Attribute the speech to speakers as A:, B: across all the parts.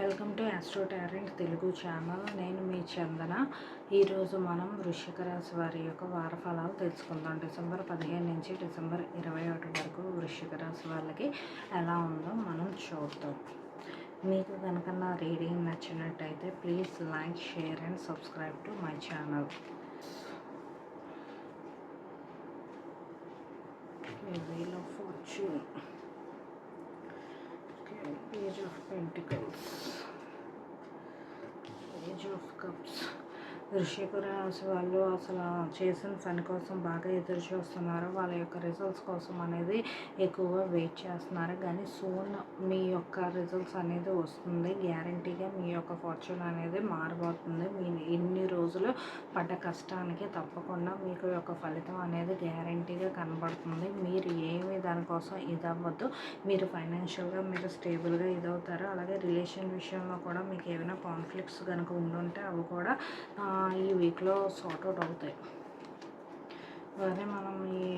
A: Welcome to astro torrent Telugu channel. నేను మీ చందన. ఈరోజు మనం వృషిక రాశి వారి యొక్క వార ఫలాలు తెలుసుకుందాం. డిసెంబర్ పదిహేను నుంచి డిసెంబర్ ఇరవై ఒకటి వరకు వృషిక రాశి వాళ్ళకి ఎలా ఉందో మనం చూద్దాం. మీకు కనుక నా రీడింగ్ నచ్చినట్టయితే please like share and subscribe to my channel. Wheel of fortune Okay, Page of Pentacles, of Cups. వృషిక రాశి వాళ్ళు అసలు చేసిన పని కోసం బాగా ఎదురు చూస్తున్నారు. వాళ్ళ యొక్క రిజల్ట్స్ కోసం అనేది ఎక్కువగా వెయిట్ చేస్తున్నారు. కానీ సూన్ మీ యొక్క రిజల్ట్స్ అనేది వస్తుంది. గ్యారంటీగా మీ యొక్క ఫార్చ్యూన్ అనేది మారబోతుంది. మీ ఇన్ని రోజులు పడ్డ కష్టానికి తప్పకుండా మీకు యొక్క ఫలితం అనేది గ్యారంటీగా కనబడుతుంది. మీరు ఏమి దానికోసం ఇది అవ్వద్దు. మీరు ఫైనాన్షియల్గా మీరు స్టేబుల్గా ఇదవుతారు. అలాగే రిలేషన్ విషయంలో కూడా మీకు ఏమైనా కాన్ఫ్లిక్ట్స్ కనుక ఉండుంటే అవి కూడా ఈ వీక్లో సార్ట్ అవుట్ అవుతాయి. అదే మనం ఈ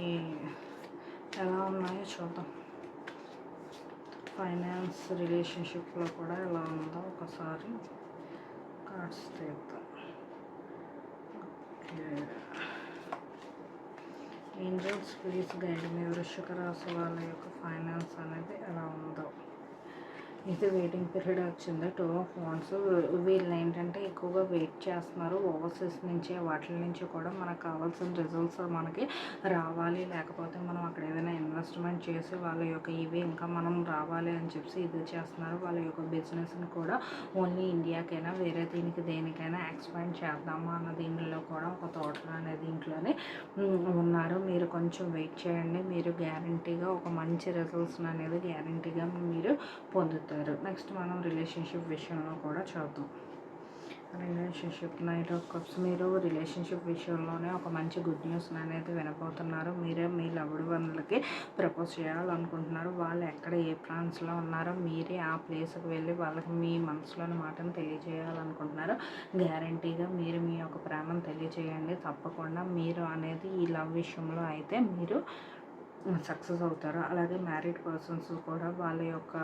A: ఎలా ఉన్నాయో చూద్దాం. ఫైనాన్స్ రిలేషన్షిప్లో కూడా ఎలా ఉందో ఒకసారి కార్డ్స్ తీద్దాం. ఏంజల్స్ ప్లీజ్ గైడ్ మీ వృషిక రాశి వాళ్ళ యొక్క ఫైనాన్స్ అనేది ఎలా ఉందో. ఇది వెయిటింగ్ పీరియడ్ వచ్చింది. టూ ఆఫ్ వాన్స్ వీళ్ళు ఏంటంటే ఎక్కువగా వెయిట్ చేస్తున్నారు. ఓవర్సీస్ నుంచి వాటి నుంచి కూడా మనకు కావాల్సిన రిజల్ట్స్ మనకి రావాలి. లేకపోతే మనం అక్కడ ఏదైనా ఇన్వెస్ట్మెంట్ చేసి వాళ్ళ యొక్క ఇవి ఇంకా మనం రావాలి అని చెప్పి ఇది చేస్తున్నారు. వాళ్ళ యొక్క బిజినెస్ని కూడా ఓన్లీ ఇండియాకైనా వేరే దీనికి దేనికైనా ఎక్స్పాండ్ చేద్దామా అన్న దీనిలో కూడా ఒక తోటలో అనే దీంట్లోనే ఉన్నారు. మీరు కొంచెం వెయిట్ చేయండి. మీరు గ్యారంటీగా ఒక మంచి రిజల్ట్స్ అనేది గ్యారంటీగా మీరు పొందుతారు. నెక్స్ట్ మనం రిలేషన్షిప్ విషయంలో కూడా చూద్దాం. Relationship knight of cups. మీరు రిలేషన్షిప్ విషయంలోనే ఒక మంచి గుడ్ న్యూస్ అనేది వినబోతున్నారు. మీరే మీ లవ్డ్ వన్లకి ప్రపోజ్ చేయాలనుకుంటున్నారు. వాళ్ళు ఎక్కడ ఏ ప్రాంతంలో ఉన్నారో మీరే ఆ ప్లేస్కి వెళ్ళి వాళ్ళకి మీ మనసులోని మాటను తెలియజేయాలనుకుంటున్నారు. గ్యారంటీగా మీరు మీ యొక్క ప్రేమను తెలియజేయండి. తప్పకుండా మీరు అనేది ఈ లవ్ విషయంలో అయితే మీరు సక్సెస్ అవుతారు. అలాగే మ్యారీడ్ పర్సన్స్ కూడా వాళ్ళ యొక్క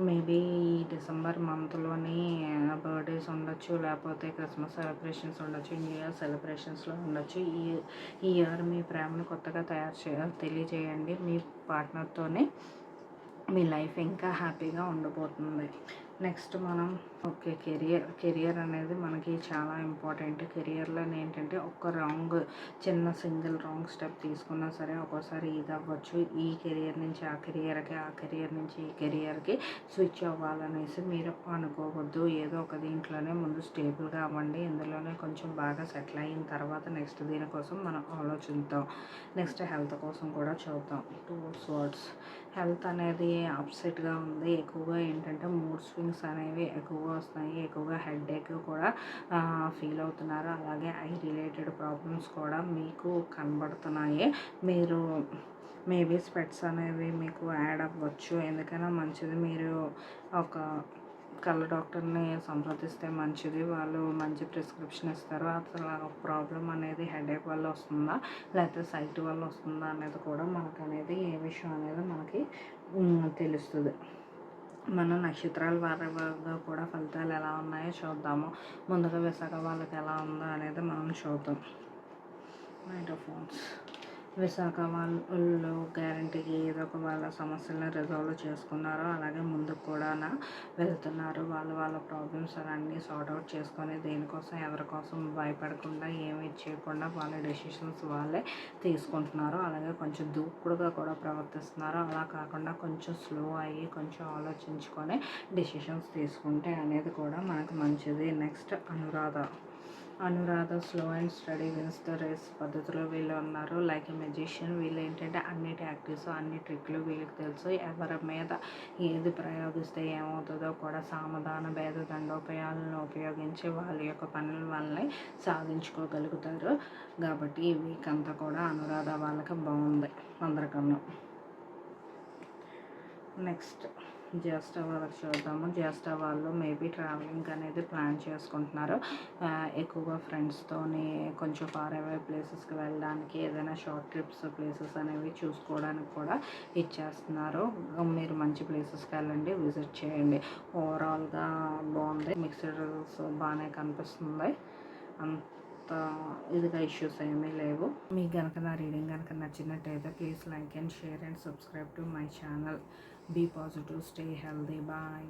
A: మేబీ ఈ డిసెంబర్ మంత్లోని బర్త్డేస్ ఉండొచ్చు లేకపోతే క్రిస్మస్ సెలబ్రేషన్స్ ఉండొచ్చు న్యూ ఇయర్ సెలబ్రేషన్స్లో ఉండొచ్చు. ఈ ఈ ఇయర్ మీ ప్రేమను కొత్తగా తయారు చేయాలి తెలియజేయండి. మీ పార్ట్నర్తోనే మీ లైఫ్ ఇంకా హ్యాపీగా ఉండబోతుంది. నెక్స్ట్ మనం ఓకే కెరియర్ కెరియర్ అనేది మనకి చాలా ఇంపార్టెంట్. కెరియర్లో ఏంటంటే ఒక్క రాంగ్ చిన్న సింగిల్ రాంగ్ స్టెప్ తీసుకున్నా సరే ఒక్కోసారి ఇది అవ్వచ్చు. ఈ కెరియర్ నుంచి ఆ కెరియర్కి ఆ కెరియర్ నుంచి ఈ కెరియర్కి స్విచ్ అవ్వాలనేసి మీరు అనుకోవద్దు. ఏదో ఒక దీంట్లోనే ముందు స్టేబుల్గా అవ్వండి. ఇందులోనే కొంచెం బాగా సెటిల్ అయిన తర్వాత నెక్స్ట్ దీనికోసం మనం ఆలోచిద్దాం. నెక్స్ట్ హెల్త్ కోసం కూడా చూద్దాం. Two words. హెల్త్ అనేది అప్సెట్గా ఉంది. ఎక్కువగా ఏంటంటే మూడ్ స్వింగ్స్ అనేవి ఎక్కువ ఎక్కువగా వస్తున్నాయి ఎక్కువగా హెడ్ఏక్ కూడా ఫీల్ అవుతున్నారు. అలాగే ఐ రిలేటెడ్ ప్రాబ్లమ్స్ కూడా మీకు కనబడుతున్నాయి. మీరు మేబీ స్పెట్స్ అనేవి మీకు యాడ్ అవ్వచ్చు. ఎందుకైనా మంచిది. మీరు ఒక కళ్ళ డాక్టర్ని సంప్రదిస్తే మంచిది. వాళ్ళు మంచి ప్రిస్క్రిప్షన్ ఇస్తారు. అసలు ప్రాబ్లం అనేది హెడేక్ వల్ల వస్తుందా? లేకపోతే సైట్ వల్ల వస్తుందా అనేది కూడా మనకు అనేది ఏ విషయం అనేది మనకి తెలుస్తుంది. మన నక్షత్రాల వారీగా కూడా ఫలితాలు ఎలా ఉన్నాయో చూద్దాము. ముందుగా విశాఖ వాళ్ళకి ఎలా ఉందో అనేది మనం చూద్దాం. నైట్ ఆఫ్ ఫోన్స్ విశాఖ వాళ్ళు గ్యారంటీకి ఏదో ఒక వాళ్ళ సమస్యలను రిజాల్వ్ చేసుకున్నారు అలాగే ముందుకు కూడా వెళ్తున్నారు. వాళ్ళు వాళ్ళ ప్రాబ్లమ్స్ అన్నీ సార్ట్ అవుట్ చేసుకొని దేనికోసం ఎవరి కోసం భయపడకుండా ఏమి చేయకుండా వాళ్ళ డెసిషన్స్ వాళ్ళే తీసుకుంటున్నారు. అలాగే కొంచెం దూకుడుగా కూడా ప్రవర్తిస్తున్నారు. అలా కాకుండా కొంచెం స్లో అయ్యి కొంచెం ఆలోచించుకొని డెసిషన్స్ తీసుకుంటే అనేది కూడా మనకు మంచిది. Next Anuradha. Anuradha slow and steady wins the race పద్ధతిలో వీళ్ళు ఉన్నారు. లైక్ ఎ మెజిషియన్ వీళ్ళు ఏంటంటే అన్ని టాక్టిక్స్ అన్ని ట్రిక్లు వీళ్ళకి తెలుసు. ఎవరి మీద ఏది ప్రయోగిస్తే ఏమవుతుందో కూడా సామధాన భేద దండోపాయాలను ఉపయోగించి వాళ్ళ యొక్క పనుల వాళ్ళని సాధించుకోగలుగుతారు. కాబట్టి ఈ వీక్ అంతా కూడా అనురాధ వాళ్ళకి బాగుంది అందరికన్నా. నెక్స్ట్ జ్యేష్ఠ వాళ్ళకి చూద్దాము. జ్యేష్ఠ వాళ్ళు మేబీ ట్రావెలింగ్ అనేది ప్లాన్ చేసుకుంటున్నారు. ఎక్కువగా ఫ్రెండ్స్తోని కొంచెం ఫార్ అవే ప్లేసెస్కి వెళ్ళడానికి ఏదైనా షార్ట్ ట్రిప్స్ ప్లేసెస్ అనేవి చూసుకోవడానికి కూడా ఇచ్చేస్తున్నారు. మీరు మంచి ప్లేసెస్కి వెళ్ళండి విజిట్ చేయండి. ఓవరాల్గా బాగుంది. మిక్స్డ్ బాగానే కనిపిస్తుంది. అంత ఇదిగా ఇష్యూస్ ఏమీ లేవు. మీకు కనుక నా రీడింగ్ కనుక నచ్చినట్టయితే please like and share and subscribe to my channel be positive stay healthy bye